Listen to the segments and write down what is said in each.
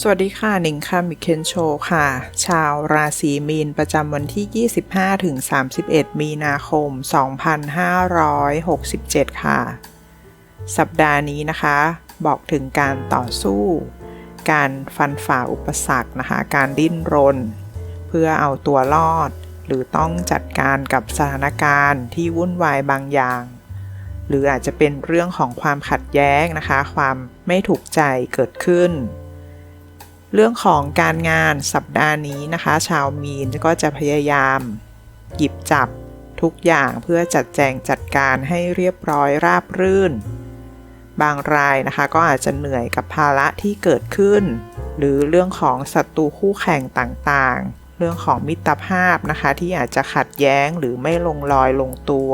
สวัสดีค่ะหนิงค่ะมิเคนโชค่ะ ชาวราศีมีนประจำวันที่ 25ถึง31 มีนาคม 2567 ค่ะ สัปดาห์นี้นะคะ บอกถึงการต่อสู้ การฟันฝ่าอุปสรรคนะคะ การดิ้นรน เพื่อเอาตัวรอด หรือต้องจัดการกับสถานการณ์ที่วุ่นวายบางอย่าง หรืออาจจะเป็นเรื่องของความขัดแย้งนะคะ ความไม่ถูกใจเกิดขึ้น เรื่องของการงานสัปดาห์นี้นะคะ ชาวมีนก็จะพยายาม หยิบจับทุกอย่างเพื่อจัดแจงจัดการให้เรียบร้อยราบรื่น บางรายนะคะก็อาจจะเหนื่อยกับภาระที่เกิดขึ้น หรือเรื่องของศัตรูคู่แข่งต่างๆ เรื่องของมิตรภาพนะคะที่อาจจะขัดแย้งหรือไม่ลงรอยลงตัว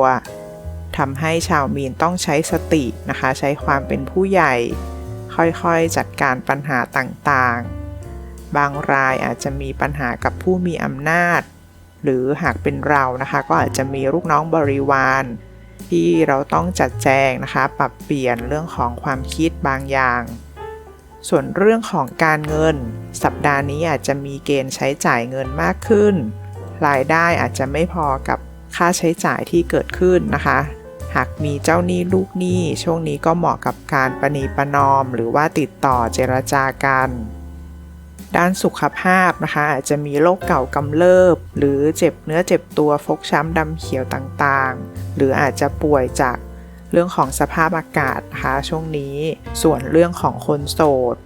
ทำให้ชาวมีนต้องใช้สตินะคะ ใช้ความเป็นผู้ใหญ่ ค่อยๆจัดการปัญหาต่างๆ บางรายอาจจะมีปัญหากับผู้มีอำนาจ หรือหากเป็นเรานะคะ ก็อาจจะมีลูกน้องบริวาร ที่เราต้องจัดแจงนะคะ ปรับเปลี่ยนเรื่องของความคิดบางอย่าง ส่วนเรื่องของการเงิน สัปดาห์นี้อาจจะมีเกณฑ์ใช้จ่ายเงินมากขึ้น รายได้อาจจะไม่พอกับค่าใช้จ่ายที่เกิดขึ้นนะคะ หากมีเจ้าหนี้ลูกหนี้ ช่วงนี้ก็เหมาะกับการประนีประนอม หรือว่าติดต่อเจรจากัน ด้านสุขภาพนะคะ อาจจะมีโรคเก่ากำเริบ หรือเจ็บเนื้อเจ็บตัวฟกช้ำดำเขียวต่างๆ หรืออาจจะป่วยจากเรื่องของสภาพอากาศนะคะช่วงนี้ ส่วนเรื่องของคนโสด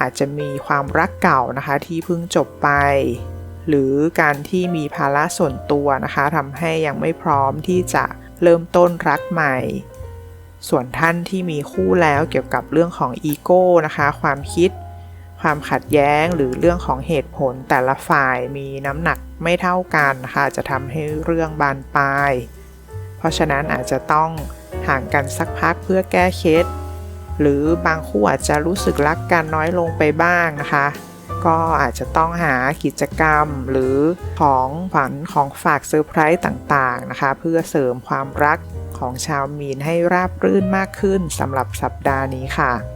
อาจจะมีความรักเก่านะคะที่เพิ่งจบไป หรือการที่มีภาระส่วนตัวนะคะทำให้ยังไม่พร้อมที่จะเริ่มต้นรักใหม่ ส่วนท่านที่มีคู่แล้วเกี่ยวกับเรื่องของอีโก้นะคะ ความคิด ความขัดแย้งหรือเรื่องของเหตุผลแต่ละฝ่ายมีน้ำหนักไม่เท่ากันนะคะจะทำให้เรื่องบานปลาย เพราะฉะนั้นอาจจะต้องห่างกันสักพักเพื่อแก้เคล็ดหรือบางคู่อาจจะรู้สึกรักกันน้อยลงไปบ้างนะคะ ก็อาจจะต้องหากิจกรรมหรือของฝันของฝากเซอร์ไพรส์ต่างๆนะคะ เพื่อเสริมความรักของชาวมีนให้ราบรื่นมากขึ้นสำหรับสัปดาห์นี้ค่ะ